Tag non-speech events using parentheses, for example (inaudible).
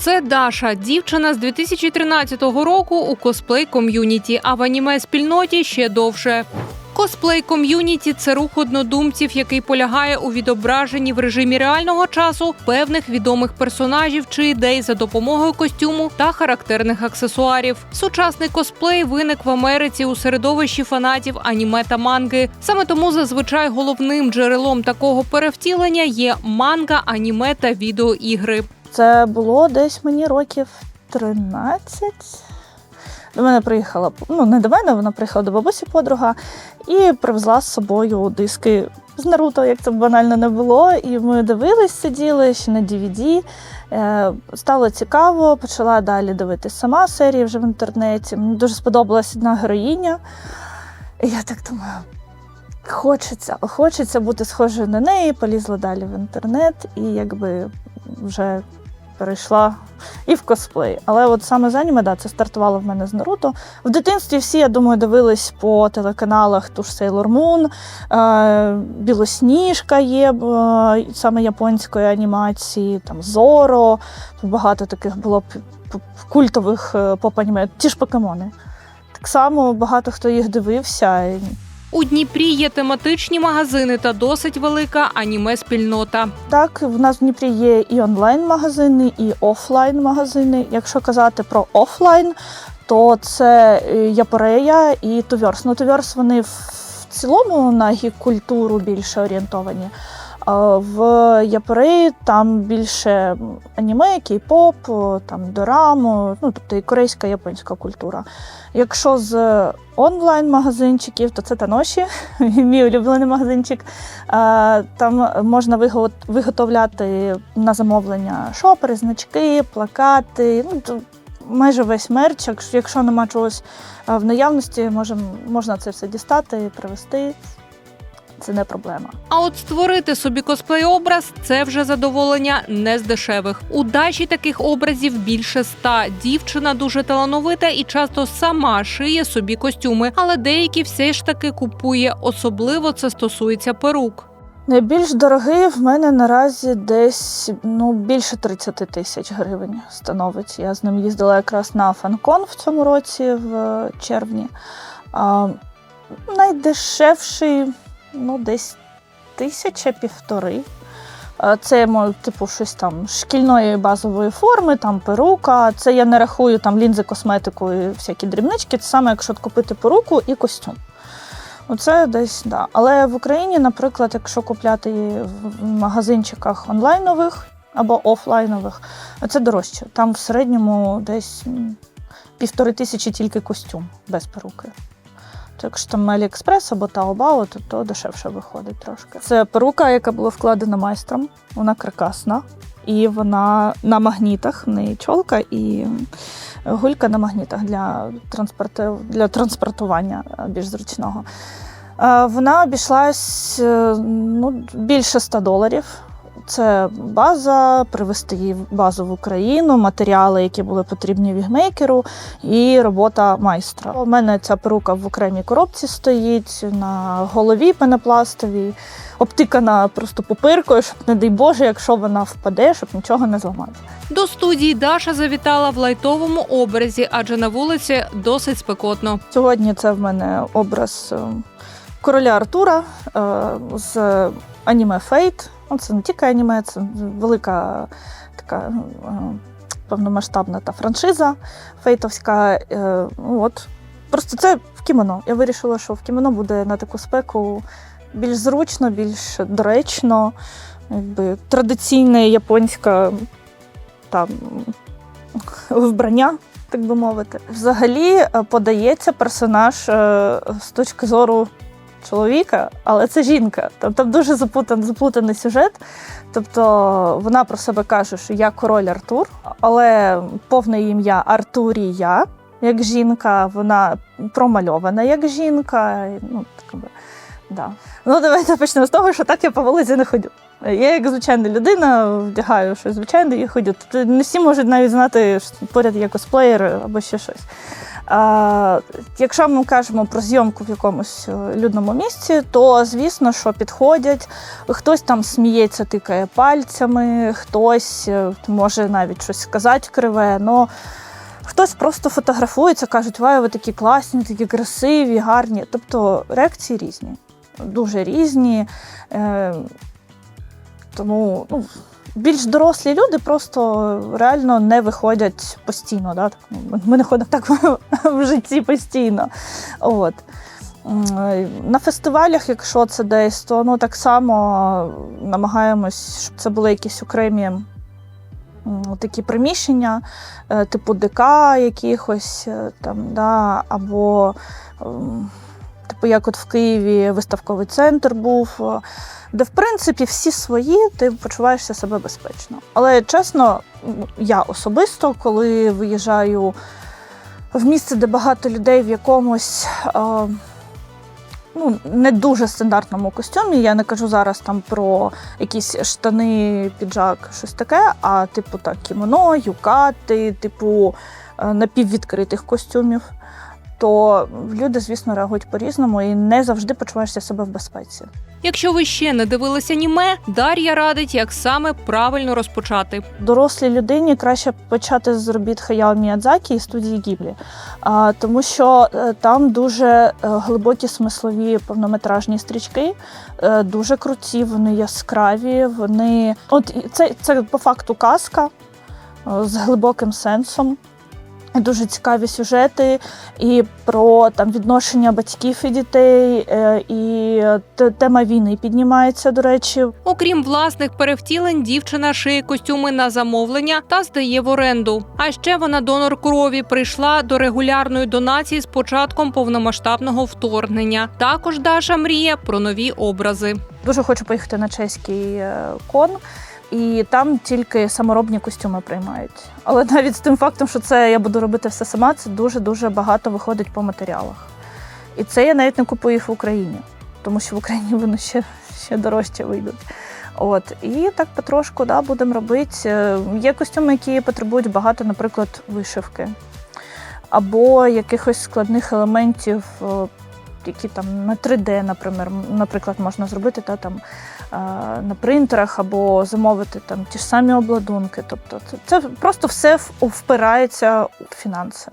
Це Даша, дівчина з 2013 року у косплей ком'юніті, а в аніме спільноті ще довше. Косплей ком'юніті це рух однодумців, який полягає у відображенні в режимі реального часу певних відомих персонажів чи ідей за допомогою костюму та характерних аксесуарів. Сучасний косплей виник в Америці у середовищі фанатів аніме та манги. Саме тому зазвичай головним джерелом такого перевтілення є манга, аніме та відеоігри. Це було десь мені років 13. До мене приїхала, ну не до мене, вона приїхала до бабусі подруга і привезла з собою диски з Наруто, як це банально не було. І ми дивились, сиділи ще на DVD. Е, Стало цікаво, почала далі дивитися сама серії вже в інтернеті. Мені дуже сподобалась одна героїня. І я так думаю, хочеться, хочеться бути схожою на неї. Полізла далі в інтернет і якби вже перейшла і в косплей. Але от саме з аніме, да, це стартувало в мене з Наруто. В дитинстві всі, я думаю, дивились по телеканалах ту ж Sailor Moon, е, Білосніжка є е, саме японської анімації, там Зоро. Багато таких було культових е, поп-аніме. Ті ж покемони. Так само багато хто їх дивився. У Дніпрі є тематичні магазини та досить велика аніме спільнота. Так, в нас в Дніпрі є і онлайн-магазини, і офлайн-магазини. Якщо казати про офлайн, то це е, Япорея і Туверс. Ну, Туверс вони в цілому на гік-культуру більше орієнтовані. В Япореї там більше аніме, кей-поп, там дораму, ну тобто і корейська, японська культура. Якщо з онлайн-магазинчиків, то це Таноші, (laughs) мій улюблений магазинчик. Там можна виго- виготовляти на замовлення шопери, значки, плакати. Ну, майже весь мерч. Якщо- нема чогось в наявності, можем, можна це все дістати, привезти. Це не проблема. А от створити собі косплей-образ це вже задоволення не з дешевих. У Даші таких образів більше ста. Дівчина дуже талановита і часто сама шиє собі костюми, але деякі все ж таки купує. Особливо це стосується перук. Найбільш дорогий в мене наразі десь ну, більше 30 тисяч гривень становить. Я з ним їздила якраз на фанкон в цьому році, в червні. А, найдешевший ну, десь тисяча півтори. Це типу щось там шкільної базової форми, там перука. Це я не рахую там лінзи, косметику і всякі дрібнички. Це саме якщо купити перуку і костюм. Оце десь да. Але в Україні, наприклад, якщо купляти в магазинчиках онлайнових або офлайнових, це дорожче. Там в середньому десь півтори тисячі тільки костюм без перуки. Якщо там Аліекспрес або Taobao, то, то дешевше виходить трошки. Це перука, яка була вкладена майстром. Вона каркасна. І вона на магнітах, в неї чолка і гулька на магнітах для, транспорту, для транспортування більш зручного. Вона обійшлась е, ну, більше 100 доларів. Це база, привезти її в базу в Україну, матеріали, які були потрібні вігмейкеру, і робота майстра. У мене ця перука в окремій коробці стоїть на голові пенопластовій, обтикана просто пупиркою, щоб, не дай Боже, якщо вона впаде, щоб нічого не зламати. До студії Даша завітала в лайтовому образі, адже на вулиці досить спекотно. Сьогодні це в мене образ е, короля Артура е, з аніме Фейт. Ну, це не тільки аніме, це велика така е, повномасштабна та франшиза фейтовська. Е, ну, От. Просто це в кімоно. Я вирішила, що в кімоно буде на таку спеку більш зручно, більш доречно, якби традиційне японське там, вбрання так би мовити. Взагалі е, подається персонаж з точки зору чоловіка, але це жінка. Там, там дуже запутаний, заплутаний сюжет. Тобто вона про себе каже, що я король Артур, але повне ім'я Артурія. Як жінка, вона промальована як жінка. Ну, так би, да. ну давайте почнемо з того, що так я по вулиці не ходю. Я, як звичайна людина, вдягаю щось звичайне і ходю. Тобто не всі можуть навіть знати, що поряд є косплеєр або ще щось. Якщо ми кажемо про зйомку в якомусь е, людному місці, то звісно, що підходять, хтось там сміється, тикає пальцями, хтось е, може навіть щось сказати криве. Но Хтось просто фотографується, кажуть, вай, ви такі класні, такі красиві, гарні. Тобто реакції різні, дуже різні. Е, тому ну, більш дорослі люди просто реально не виходять постійно. Да? Ну, Ми не ходимо так (laughs) в житті постійно. От. На фестивалях, якщо це десь, то ну, так само намагаємось, щоб це були якісь окремі такі приміщення, е, типу ДК якихось е, там, да, або як от в Києві виставковий центр був, е, де в принципі всі свої, ти почуваєшся себе безпечно. Але чесно, я особисто, коли виїжджаю в місце, де багато людей в якомусь. е, Ну, не дуже стандартному костюмі. Я не кажу зараз там про якісь штани, піджак, щось таке, а типу так, кімоно, юкати, типу е, напіввідкритих костюмів. То люди, звісно, реагують по-різному і не завжди почуваєшся себе в безпеці. Якщо ви ще не дивилися аніме, Дар'я радить, як саме правильно розпочати. Дорослій людині краще почати з робіт Хаяо Міядзакі і студії Гіблі, тому що е, там дуже е, глибокі смислові повнометражні стрічки, е, дуже круті, вони яскраві. Вони от це, це по факту казка з глибоким сенсом. Дуже цікаві сюжети і про там відношення батьків і дітей, е, і тема війни піднімається, до речі, Окрім власних перевтілень, дівчина шиє костюми на замовлення та здає в оренду. А ще вона донор крові прийшла до регулярної донації з початком повномасштабного вторгнення. Також Даша мріє про нові образи. Дуже хочу поїхати на чеський е, кон, і там тільки саморобні костюми приймають. Але навіть з тим фактом, що це я буду робити все сама, це дуже дуже багато виходить по матеріалах. І це я навіть не купую їх в Україні, тому що в Україні вони ще, ще дорожче вийдуть. От і так потрошку да, будемо робити. Е, Є костюми, які потребують багато, наприклад, вишивки, або якихось складних елементів, е, які там на 3D, наприклад, можна зробити та, там, е, на принтерах, або замовити там ті ж самі обладунки. Тобто це просто все впирається у фінанси.